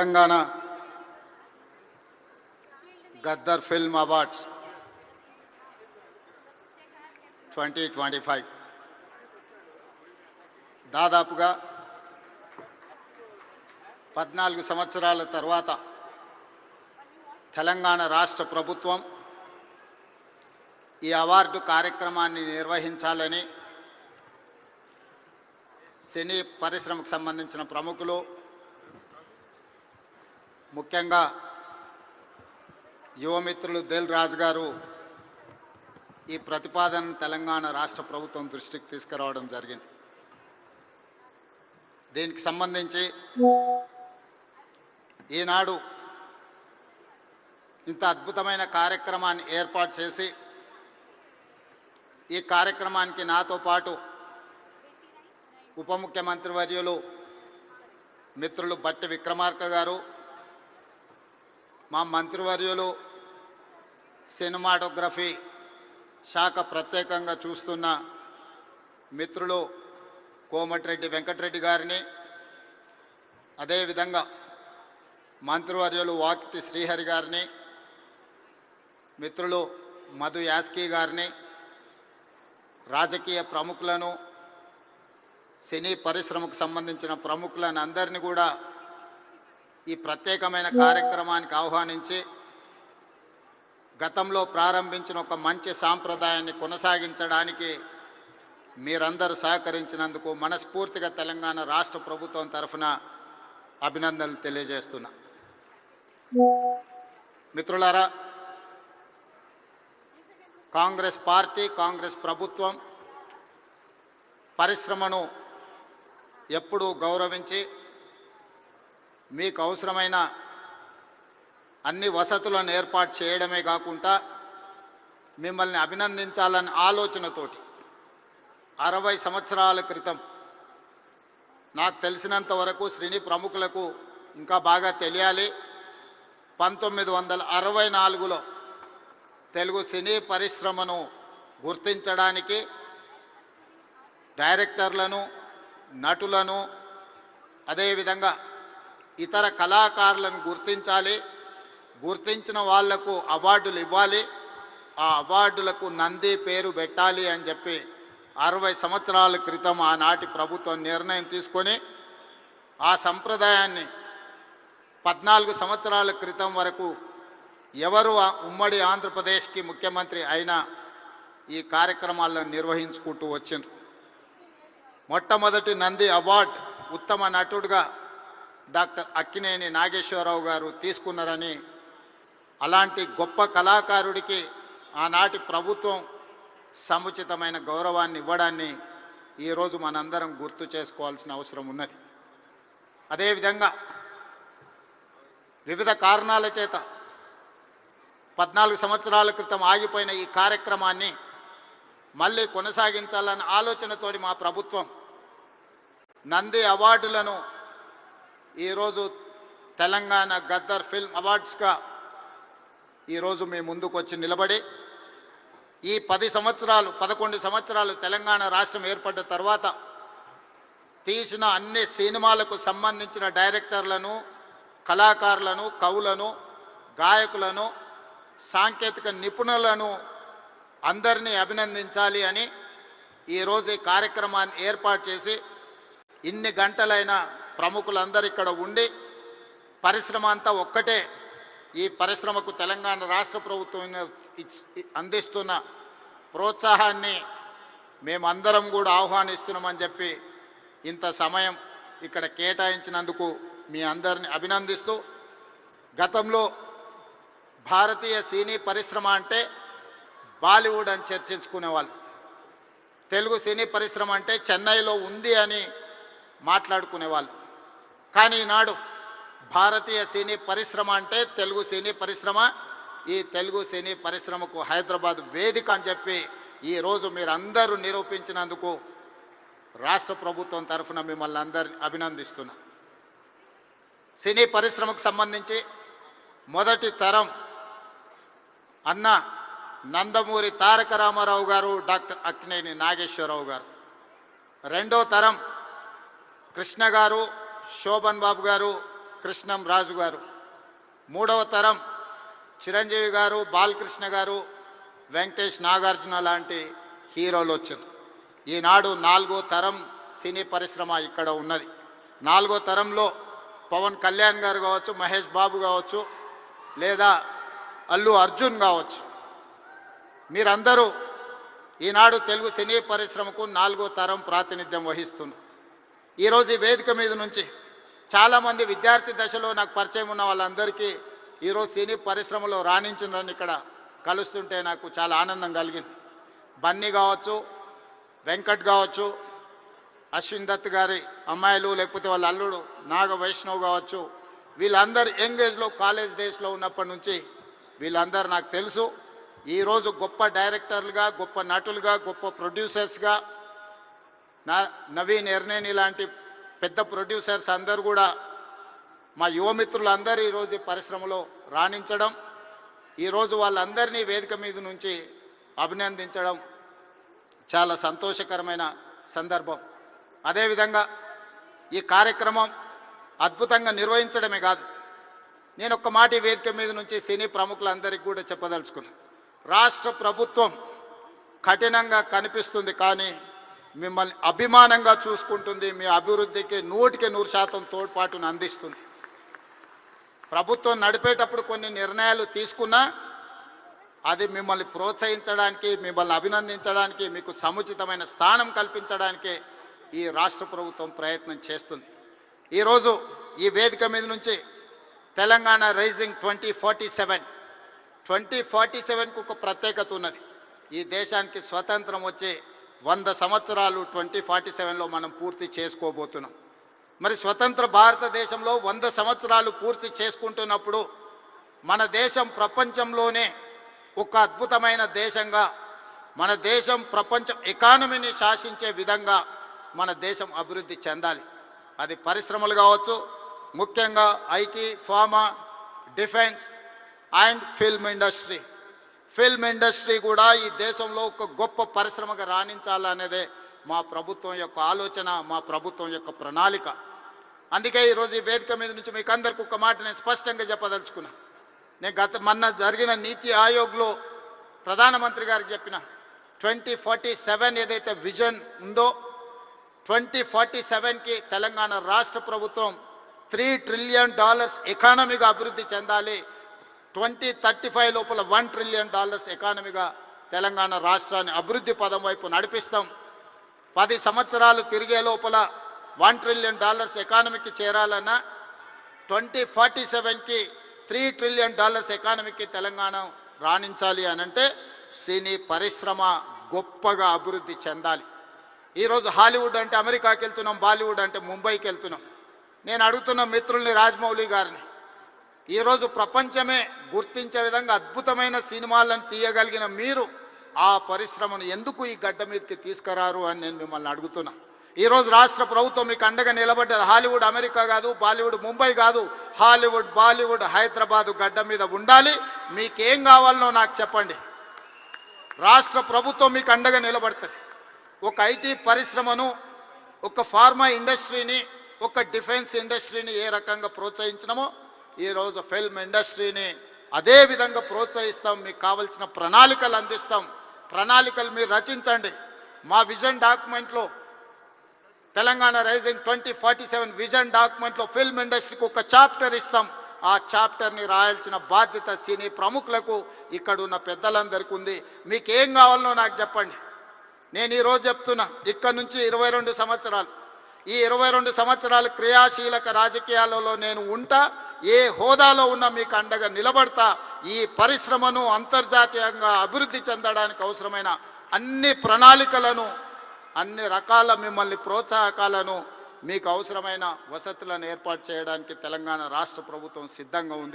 Telangana Gaddar film awards twenty twenty five. దాదాపుగా పద్నాలుగు సంవత్సరాల తర్వాత తెలంగాణ రాష్ట్ర ప్రభుత్వం ఈ అవార్డు కార్యక్రమాన్ని నిర్వహించాలని సినీ పరిశ్రమకు సంబంధించిన ప్రముఖులు ముఖ్యంగా యువమిత్రులు దిల్ రాజు గారు ఈ ప్రతిపాదన తెలంగాణ రాష్ట్ర ప్రభుత్వం దృష్టికి తీసుకురావడం జరిగింది. దీనికి సంబంధించి ఈనాడు ఇంత అద్భుతమైన కార్యక్రమాన్ని ఏర్పాటు చేసి ఈ కార్యక్రమానికి నాతో పాటు ఉప ముఖ్యమంత్రి వర్యులు మిత్రులు బట్టి విక్రమార్క గారు మా మంత్రివర్యులు సినిమాటోగ్రఫీ శాఖ ప్రత్యేకంగా చూస్తున్న మిత్రులు కోమటిరెడ్డి వెంకటరెడ్డి గారిని అదేవిధంగా మంత్రివర్యులు వాకిటి శ్రీహరి గారిని మిత్రులు మధు యాస్కీ గారిని రాజకీయ ప్రముఖులను సినీ పరిశ్రమకు సంబంధించిన ప్రముఖులను అందరినీ కూడా ఈ ప్రత్యేకమైన కార్యక్రమానికి ఆహ్వానించి గతంలో ప్రారంభించిన ఒక మంచి సాంప్రదాయాన్ని కొనసాగించడానికి మీరందరూ సహకరించినందుకు మనస్ఫూర్తిగా తెలంగాణ రాష్ట్ర ప్రభుత్వం తరఫున అభినందనలు తెలియజేస్తున్నా. మిత్రులారా కాంగ్రెస్ పార్టీ కాంగ్రెస్ ప్రభుత్వం పరిశ్రమను ఎప్పుడూ గౌరవించి మీకు అవసరమైన అన్ని వసతులను ఏర్పాటు చేయడమే కాకుండా మిమ్మల్ని అభినందించాలనే ఆలోచనతోటి అరవై సంవత్సరాల క్రితం నాకు తెలిసినంత వరకు శ్రీని ప్రముఖులకు ఇంకా బాగా తెలియాలి. పంతొమ్మిది వందల అరవై నాలుగులో తెలుగు సినీ పరిశ్రమను గుర్తించడానికి డైరెక్టర్లను నటులను అదేవిధంగా ఇతర కళాకారులను గుర్తించాలి. గుర్తించిన వాళ్ళకు అవార్డులు ఇవ్వాలి. ఆ అవార్డులకు నంది పేరు పెట్టాలి అని చెప్పి అరవై సంవత్సరాల క్రితం ఆనాటి ప్రభుత్వం నిర్ణయం తీసుకొని ఆ సంప్రదాయాన్ని పద్నాలుగు సంవత్సరాల క్రితం వరకు ఎవరు ఆ ఉమ్మడి ఆంధ్రప్రదేశ్కి ముఖ్యమంత్రి అయినా ఈ కార్యక్రమాలను నిర్వహించుకుంటూ వచ్చిండ్రు. మొట్టమొదటి నంది అవార్డ్ ఉత్తమ నటుడుగా డాక్టర్ అక్కినేని నాగేశ్వరరావు గారు తీసుకున్నారని అలాంటి గొప్ప కళాకారుడికి ఆనాటి ప్రభుత్వం సముచితమైన గౌరవాన్ని ఇవ్వడాన్ని ఈరోజు మనందరం గుర్తు చేసుకోవాల్సిన అవసరం ఉన్నది. అదేవిధంగా వివిధ కారణాల చేత పద్నాలుగు సంవత్సరాల క్రితం ఆగిపోయిన ఈ కార్యక్రమాన్ని మళ్ళీ కొనసాగించాలన్న ఆలోచనతోటి మా ప్రభుత్వం నంది అవార్డులను ఈరోజు తెలంగాణ గద్దర్ ఫిల్మ్ అవార్డ్స్గా ఈరోజు మీ ముందుకు వచ్చి నిలబడి ఈ పది సంవత్సరాలు పదకొండు సంవత్సరాలు తెలంగాణ రాష్ట్రం ఏర్పడ్డ తర్వాత తీసిన అన్ని సినిమాలకు సంబంధించిన డైరెక్టర్లను కళాకారులను కవులను గాయకులను సాంకేతిక నిపుణులను అందరినీ అభినందించాలి అని ఈరోజు ఈ కార్యక్రమాన్ని ఏర్పాటు చేసి ఇన్ని గంటలైన ప్రముఖులందరూ ఇక్కడ ఉండి పరిశ్రమ అంతా ఒక్కటే. ఈ పరిశ్రమకు తెలంగాణ రాష్ట్ర ప్రభుత్వం ఇచ్- అందిస్తున్న ప్రోత్సాహాన్ని మేమందరం కూడా ఆహ్వానిస్తున్నామని చెప్పి ఇంత సమయం ఇక్కడ కేటాయించినందుకు మీ అందరిని అభినందిస్తూ గతంలో భారతీయ సినీ పరిశ్రమ అంటే బాలీవుడ్ అని చర్చించుకునేవాళ్ళు. తెలుగు సినీ పరిశ్రమ అంటే చెన్నైలో ఉంది అని మాట్లాడుకునేవాళ్ళు. కానీ ఈనాడు భారతీయ సినీ పరిశ్రమ అంటే తెలుగు సినీ పరిశ్రమ. ఈ తెలుగు సినీ పరిశ్రమకు హైదరాబాద్ వేదిక అని చెప్పి ఈరోజు మీరందరూ నిరూపించినందుకు రాష్ట్ర ప్రభుత్వం తరఫున మిమ్మల్ని అందరిని అభినందిస్తున్నా. సినీ పరిశ్రమకు సంబంధించి మొదటి తరం అన్న నందమూరి తారక రామారావు గారు డాక్టర్ అక్కినేని నాగేశ్వరరావు గారు. రెండో తరం కృష్ణ గారు శోభన్ బాబు గారు కృష్ణం రాజు గారు. మూడవ తరం చిరంజీవి గారు బాలకృష్ణ గారు వెంకటేష్ నాగార్జున లాంటి హీరోలు వచ్చారు. ఈనాడు నాలుగో తరం సినీ పరిశ్రమ ఇక్కడ ఉన్నది. నాలుగో తరంలో పవన్ కళ్యాణ్ గారు కావచ్చు మహేష్ బాబు కావచ్చు లేదా అల్లు అర్జున్ కావచ్చు. మీరందరూ ఈనాడు తెలుగు సినీ పరిశ్రమకు నాలుగో తరం ప్రాతినిధ్యం వహిస్తున్నారు. ఈరోజు ఈ వేదిక మీద నుంచి చాలామంది విద్యార్థి దశలో నాకు పరిచయం ఉన్న వాళ్ళందరికీ ఈరోజు సినీ పరిశ్రమలో రాణించిందని ఇక్కడ కలుస్తుంటే నాకు చాలా ఆనందం కలిగింది. బన్నీ కావచ్చు వెంకట్ కావచ్చు అశ్విన్ దత్ గారి అమ్మాయిలు లేకపోతే వాళ్ళ అల్లుడు నాగ వైష్ణవ్ కావచ్చు వీళ్ళందరూ యంగ్ ఏజ్లో కాలేజ్ డేస్లో ఉన్నప్పటి నుంచి వీళ్ళందరూ నాకు తెలుసు. ఈరోజు గొప్ప డైరెక్టర్లుగా గొప్ప నటులుగా గొప్ప ప్రొడ్యూసర్స్గా నా నవీన్ ఎర్నేని లాంటి పెద్ద ప్రొడ్యూసర్స్ అందరూ కూడా మా యువమిత్రులందరూ ఈరోజు పరిశ్రమలో రాణించడం ఈరోజు వాళ్ళందరినీ వేదిక మీద నుంచి అభినందించడం చాలా సంతోషకరమైన సందర్భం. అదేవిధంగా ఈ కార్యక్రమం అద్భుతంగా నిర్వహించడమే కాదు నేను ఒక్క మాట వేదిక మీద నుంచి సినీ ప్రముఖులందరికీ కూడా చెప్పదలుచుకున్నాను రాష్ట్ర ప్రభుత్వం కఠినంగా కనిపిస్తుంది కానీ మిమ్మల్ని అభిమానంగా చూసుకుంటుంది మీ అభివృద్ధికి నూటికి నూరు శాతం తోడ్పాటును అందిస్తుంది. ప్రభుత్వం నడిపేటప్పుడు కొన్ని నిర్ణయాలు తీసుకున్నా అది మిమ్మల్ని ప్రోత్సహించడానికి మిమ్మల్ని అభినందించడానికి మీకు సముచితమైన స్థానం కల్పించడానికి ఈ రాష్ట్ర ప్రభుత్వం ప్రయత్నం చేస్తుంది. ఈరోజు ఈ వేదిక మీద నుంచి Telangana rising twenty forty seven. Twenty forty సెవెన్కు ఒక ప్రత్యేకత ఉన్నది. ఈ దేశానికి స్వతంత్రం వచ్చే వంద సంవత్సరాలు ట్వంటీ ఫార్టీ సెవెన్లో మనం పూర్తి చేసుకోబోతున్నాం. మరి స్వతంత్ర భారతదేశంలో వంద సంవత్సరాలు పూర్తి చేసుకుంటున్నప్పుడు మన దేశం ప్రపంచంలోనే ఒక అద్భుతమైన దేశంగా మన దేశం ప్రపంచం ఎకానమీని శాసించే విధంగా మన దేశం అభివృద్ధి చెందాలి. అది పరిశ్రమలు కావచ్చు ముఖ్యంగా IT pharma defence and film industry. Film industry కూడా ఈ దేశంలో ఒక గొప్ప పరిశ్రమగా రాణించాలనేదే మా ప్రభుత్వం యొక్క ఆలోచన మా ప్రభుత్వం యొక్క ప్రణాళిక. అందుకే ఈరోజు ఈ వేదిక మీద నుంచి మీకు అందరికి ఒక మాట నేను స్పష్టంగా చెప్పదలుచుకున్నా. నేను గత మొన్న జరిగిన నీతి ఆయోగ్లో ప్రధానమంత్రి గారికి చెప్పిన ట్వంటీ ఫార్టీ సెవెన్ ఏదైతే విజన్ ఉందో ట్వంటీ ఫార్టీ సెవెన్కి తెలంగాణ రాష్ట్ర ప్రభుత్వం త్రీ ట్రిలియన్ డాలర్స్ ఎకానమీగా అభివృద్ధి చెందాలి ట్వంటీ థర్టీ ఫైవ్ లోపల వన్ ట్రిలియన్ డాలర్స్ ఎకానమీగా తెలంగాణ రాష్ట్రాన్ని అభివృద్ధి పదం వైపు నడిపిస్తాం. పది సంవత్సరాలు తిరిగే లోపల వన్ ట్రిలియన్ డాలర్స్ ఎకానమీకి చేరాలన్నా ట్వంటీ ఫార్టీ సెవెన్కి త్రీ ట్రిలియన్ డాలర్స్ ఎకానమీకి తెలంగాణ రాణించాలి అనంటే సినీ పరిశ్రమ గొప్పగా అభివృద్ధి చెందాలి. ఈరోజు హాలీవుడ్ అంటే అమెరికాకి వెళ్తున్నాం బాలీవుడ్ అంటే ముంబైకి వెళ్తున్నాం. నేను అడుగుతున్న మిత్రుల్ని రాజమౌళి గారిని ఈరోజు ప్రపంచమే గుర్తించే విధంగా అద్భుతమైన సినిమాలను తీయగలిగిన మీరు ఆ పరిశ్రమను ఎందుకు ఈ గడ్డ మీదకి తీసుకురారు అని నేను మిమ్మల్ని అడుగుతున్నా. ఈరోజు రాష్ట్ర ప్రభుత్వం మీకు అండగా నిలబడ్డది. హాలీవుడ్ అమెరికా కాదు బాలీవుడ్ ముంబై కాదు. హాలీవుడ్ బాలీవుడ్ హైదరాబాదు గడ్డ మీద ఉండాలి. మీకేం కావాలనో నాకు చెప్పండి. రాష్ట్ర ప్రభుత్వం మీకు అండగా నిలబడుతుంది. ఒక ఐటీ పరిశ్రమను ఒక ఫార్మా ఇండస్ట్రీని ఒక డిఫెన్స్ ఇండస్ట్రీని ఏ రకంగా ప్రోత్సహించినమో ఈరోజు ఫిల్మ్ ఇండస్ట్రీని అదే విధంగా ప్రోత్సహిస్తాం మీకు కావలసిన ప్రణాళికలు అందిస్తాం. ప్రణాళికలు మీరు రచించండి. మా vision డాక్యుమెంట్లో Telangana rising twenty forty seven vision డాక్యుమెంట్లో film ఇండస్ట్రీకి ఒక చాప్టర్ ఇస్తాం. ఆ చాప్టర్ని రాయాల్సిన బాధ్యత సినీ ప్రముఖులకు ఇక్కడ ఉన్న పెద్దలందరికీ ఉంది. మీకు ఏం కావాలనో నాకు చెప్పండి. నేను ఈరోజు చెప్తున్నా ఇక్కడ నుంచి ఇరవై రెండు సంవత్సరాలు. ఈ ఇరవై రెండు సంవత్సరాలు క్రియాశీలక రాజకీయాలలో నేను ఉంటా ఏ హోదాలో ఉన్నా మీకు అండగా నిలబడతా ఈ పరిశ్రమను అంతర్జాతీయంగా అభివృద్ధి చెందడానికి అవసరమైన అన్ని ప్రణాళికలను అన్ని రకాల మిమ్మల్ని ప్రోత్సాహకాలను మీకు అవసరమైన వసతులను ఏర్పాటు చేయడానికి తెలంగాణ రాష్ట్ర ప్రభుత్వం సిద్ధంగా ఉంది.